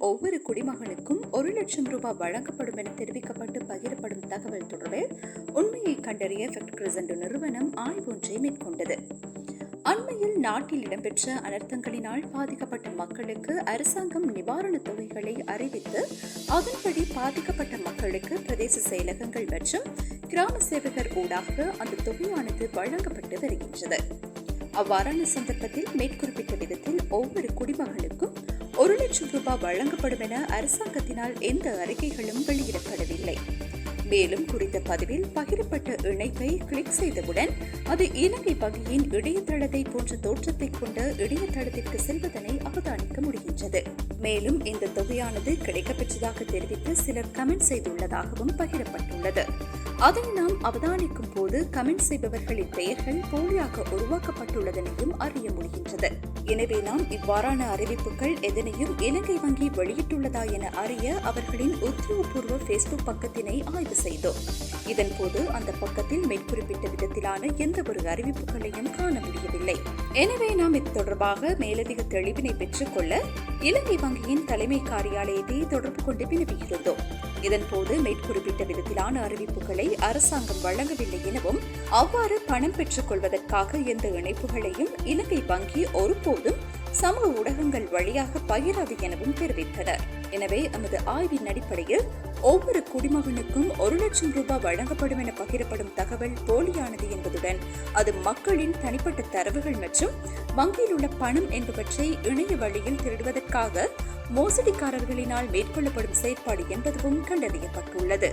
ஒவ்வொரு குடிமகனுக்கும் ஒரு லட்சம் ரூபாய் வழங்கப்படும் என தெரிவிக்கப்பட்டு பகிரப்படும் தகவல் தொடர்பில் உண்மையை கண்டறிய எஃபெக்ட் கிரிசன்ட் நிறுவனம் ஆய்வொன்றை மேற்கொண்டது. அண்மையில் நாட்டில் இடம்பெற்ற அனர்த்தங்களினால் பாதிக்கப்பட்ட மக்களுக்கு அரசாங்கம் நிவாரணத் தொகைகளை அறிவித்து அதன்படி பாதிக்கப்பட்ட மக்களுக்கு பிரதேச செயலகங்கள் மற்றும் கிராம சேவகர் ஊடாக அந்த தொகையானது வழங்கப்பட்டு வருகின்றது. அவ்வாறான சந்தர்ப்பத்தில் மேற்குறிப்பிட்ட விதத்தில் ஒவ்வொரு குடிமகனுக்கும் லட்சம் ரூபாய் வழங்கப்படும் என அரசாங்கத்தினால் எந்த அறிக்கைகளும் வெளியிடப்படவில்லை. மேலும் குறித்த பதிவில் பகிரப்பட்ட இணைப்பை கிளிக் செய்தவுடன் அது இலங்கை வங்கியின் இணையதளத்தை போன்ற தோற்றத்தை கொண்ட இணையதளத்திற்கு செல்வதனை அவதானிக்க முடிகின்றது. மேலும் இந்த தொகையானது கிடைக்கப்பெற்றதாக தெரிவித்து சிலர் கமெண்ட் செய்துள்ளதாகவும் பகிரப்பட்டுள்ளது. அதை நாம் அவதானிக்கும் போது கமெண்ட் செய்பவர்களின் பெயர்கள் போலியாக உருவாக்கப்பட்டுள்ளதனையும் அறிய முடிகின்றது. எனவே நாம் இவ்வாறான அறிவிப்புகள் எதனையும் இலங்கை வங்கி வெளியிட்டுள்ளதா என அறிய அவர்களின் உத்தியோகபூர்வ ஃபேஸ்புக் பக்கத்தினை ஆய்வு செய்தோம். இதன்போது அந்த பக்கத்தில் மேற்குறிப்பிட்ட விதத்திலான எந்த ஒரு அறிவிப்புகளையும் காண முடியவில்லை. எனவே நாம் இது தொடர்பாக மேலதிக தெளிவினை பெற்றுக்கொள்ள இலங்கை வங்கியின் தலைமை காரியாலயத்தை தொடர்பு கொண்டு வினவியிருந்தோம் இதன்போது மேற்குறிப்பிட்ட விதத்திலான அறிவிப்புகளை அரசாங்கம் வழங்கவில்லை எனவும் அவ்வாறு பணம் பெற்றுக் கொள்வதற்காக எந்த இணைப்புகளையும் இலங்கை வங்கி ஒருபோதும் சமூக ஊடகங்கள் வழியாக பகிராது எனவும் தெரிவித்தனர். எனவே நமது ஆய்வின் அடிப்படையில் ஒவ்வொரு குடிமகனுக்கும் ஒரு லட்சம் ரூபாய் வழங்கப்படும் என பகிரப்படும் தகவல் போலியானது என்பதுடன் அது மக்களின் தனிப்பட்ட தரவுகள் மற்றும் வங்கியில் உள்ள பணம் என்பவற்றை இணைய வழியில் திருடுவதற்காக மோசடிக்காரர்களினால் மேற்கொள்ளப்படும் செயற்பாடு என்பதுவும் கண்டறியப்பட்டுள்ளது.